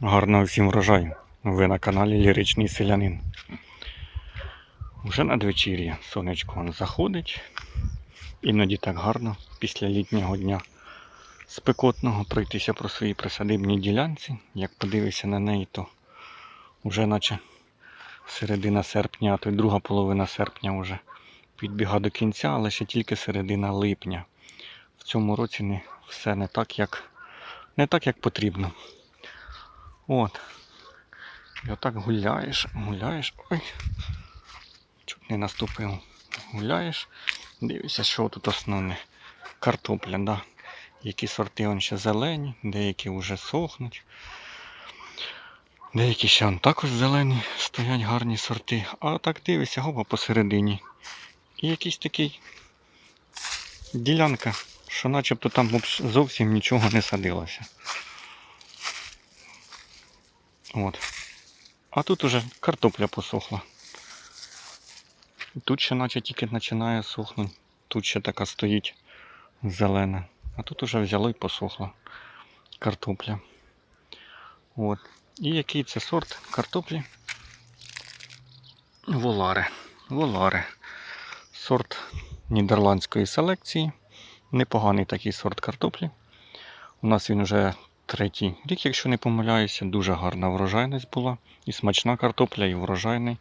Гарного всім врожаю. Ви на каналі Ліричний Селянин. Уже надвечір'я сонечко заходить. Іноді так гарно після літнього дня спекотного пройтися про свої присадибні ділянці. Як подивишся на неї, то вже наче середина серпня, а то й друга половина серпня вже підбіга до кінця, але ще тільки середина липня. В цьому році не, все не так, як, не так, як потрібно. От. І отак гуляєш, гуляєш. Ой. Чуть не наступив. Гуляєш. Дивишся, що тут основне. Картопля, да. Які сорти вон ще зелені, деякі вже сохнуть. Деякі ще вон також зелені, стоять гарні сорти. А так дивишся, гопа посередині. І якийсь такий ділянка, що начебто там зовсім нічого не садилося. От. А тут уже картопля посохла. Тут ще наче тільки починає сохнути. Тут ще така стоїть зелена. А тут уже взяло і посохла картопля. От. І який це сорт картоплі? Воларе. Воларе. Сорт нідерландської селекції. Непоганий такий сорт картоплі. У нас він вже третій рік, якщо не помиляюся, дуже гарна врожайність була. І смачна картопля, і врожайний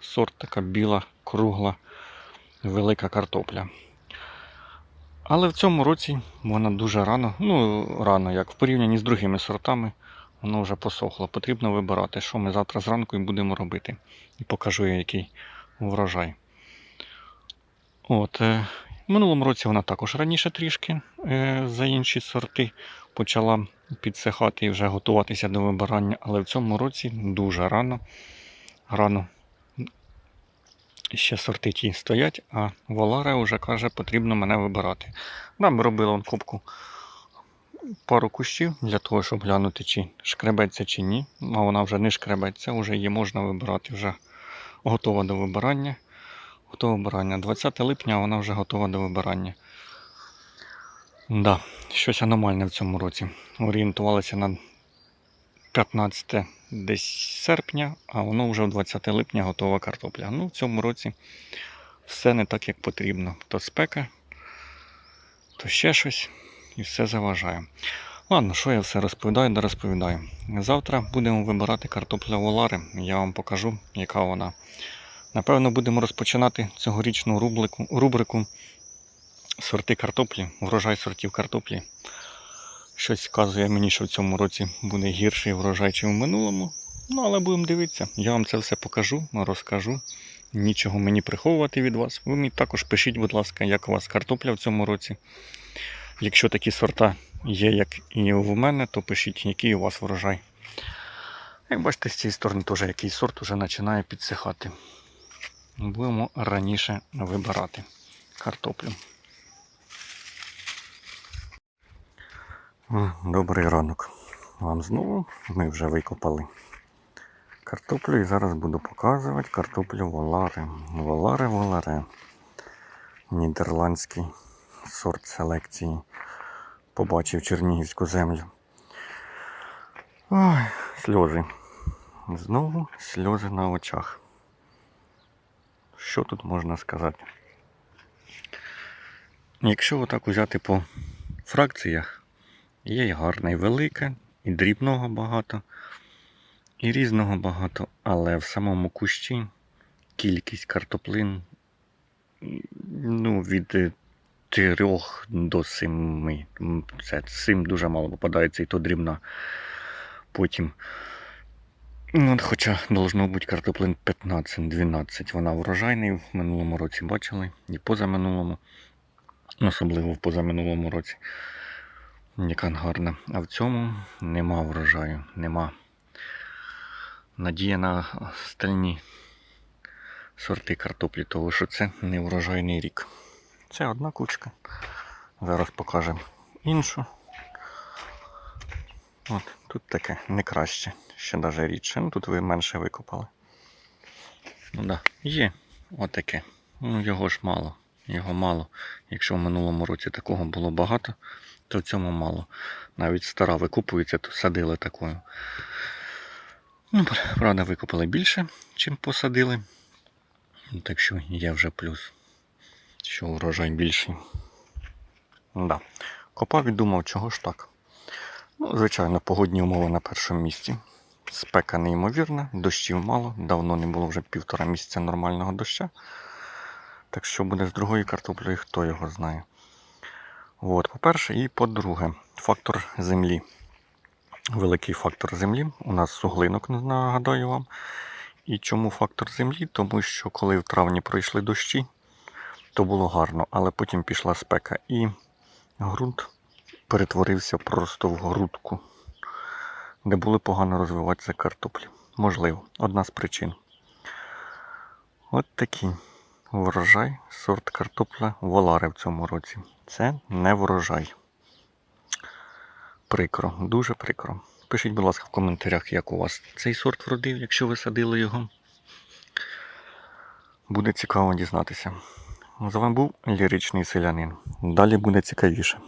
сорт, така біла, кругла, велика картопля. Але в цьому році вона дуже рано, ну рано, як в порівнянні з другими сортами, воно вже посохло. Потрібно вибирати, що ми завтра зранку і будемо робити. І покажу я, який врожай. От, е, в минулому році вона також раніше трішки е, за інші сорти почала підсихати і вже готуватися до вибирання, але в цьому році дуже рано. Рано ще сорти ті стоять, а Воларе вже каже, потрібно мене вибирати. Да, ми робили он кубку пару кущів для того, щоб глянути, чи шкребеться чи ні. А вона вже не шкребеться, вже її можна вибирати, вже готова до вибирання. Готова вибирання. 20 липня вона вже готова до вибирання. Да, щось аномальне в цьому році. Орієнтувалися на 15 десь серпня, а воно вже в 20 липня готова картопля. Ну, в цьому році все не так, як потрібно. То спека, то ще щось, і все заважає. Ладно, що я все розповідаю, да розповідаю. Завтра будемо вибирати картопля Волари. Я вам покажу, яка вона. Напевно, будемо розпочинати цьогорічну рубрику сорти картоплі, врожай сортів картоплі. Щось вказує мені, що в цьому році буде гірший врожай, ніж в минулому. Ну, але будемо дивитися. Я вам це все покажу, розкажу. Нічого мені приховувати від вас. Ви мені також пишіть, будь ласка, як у вас картопля в цьому році. Якщо такі сорта є, як і в мене, то пишіть, який у вас врожай. Як бачите, з цієї сторони теж якийсь сорт вже починає підсихати. Будемо раніше вибирати картоплю. Добрий ранок. Вам знову ми вже викопали картоплю і зараз буду показувати картоплю Воларе. Воларе, Воларе. Нідерландський сорт селекції. Побачив чернігівську землю. Ой, сльози. Знову сльози на очах. Що тут можна сказати? Якщо отак взяти по фракціях, Є і гарне, і велике, і дрібного багато, і різного багато, але в самому кущі кількість картоплин ну, від 3 до 7. Це 7 дуже мало попадається, і то дрібна. Потім. Ну, Хоча должно бути картоплин 15-12. Вона врожайний в минулому році бачили, і позаминулому, особливо в позаминулому році. Яка гарна. А в цьому нема врожаю, нема. Надія на стальні сорти картоплі, тому що це не врожайний рік. Це одна кучка. Зараз покажемо іншу. От, Тут таке не краще, ще навіть рідше. Ну тут ви менше викопали. Ну да, є отаке. Ну його ж мало. Його мало. Якщо в минулому році такого було багато, то в цьому мало. Навіть стара викупується, то садили такою. Ну, правда, викопали більше, чим посадили. Так що є вже плюс, що урожай більший. Да. Копав і думав, чого ж так. Ну, звичайно, погодні умови на першому місці. Спека неймовірна, дощів мало, давно не було вже півтора місяця нормального доща. Так що буде з другою картоплею, хто його знає. По-перше, і по-друге, фактор землі. Великий фактор землі. У нас суглинок, нагадаю вам. І чому фактор землі? Тому що коли в травні пройшли дощі, то було гарно, але потім пішла спека і ґрунт перетворився просто в грудку, де були погано розвиватися картоплі. Можливо, одна з причин. От такий врожай, сорт картопля Волари в цьому році. Це не врожай. Прикро, дуже прикро. Пишіть, будь ласка, в коментарях, як у вас цей сорт вродив, якщо ви садили його. Буде цікаво дізнатися. З вами був ліричний селянин. Далі буде цікавіше.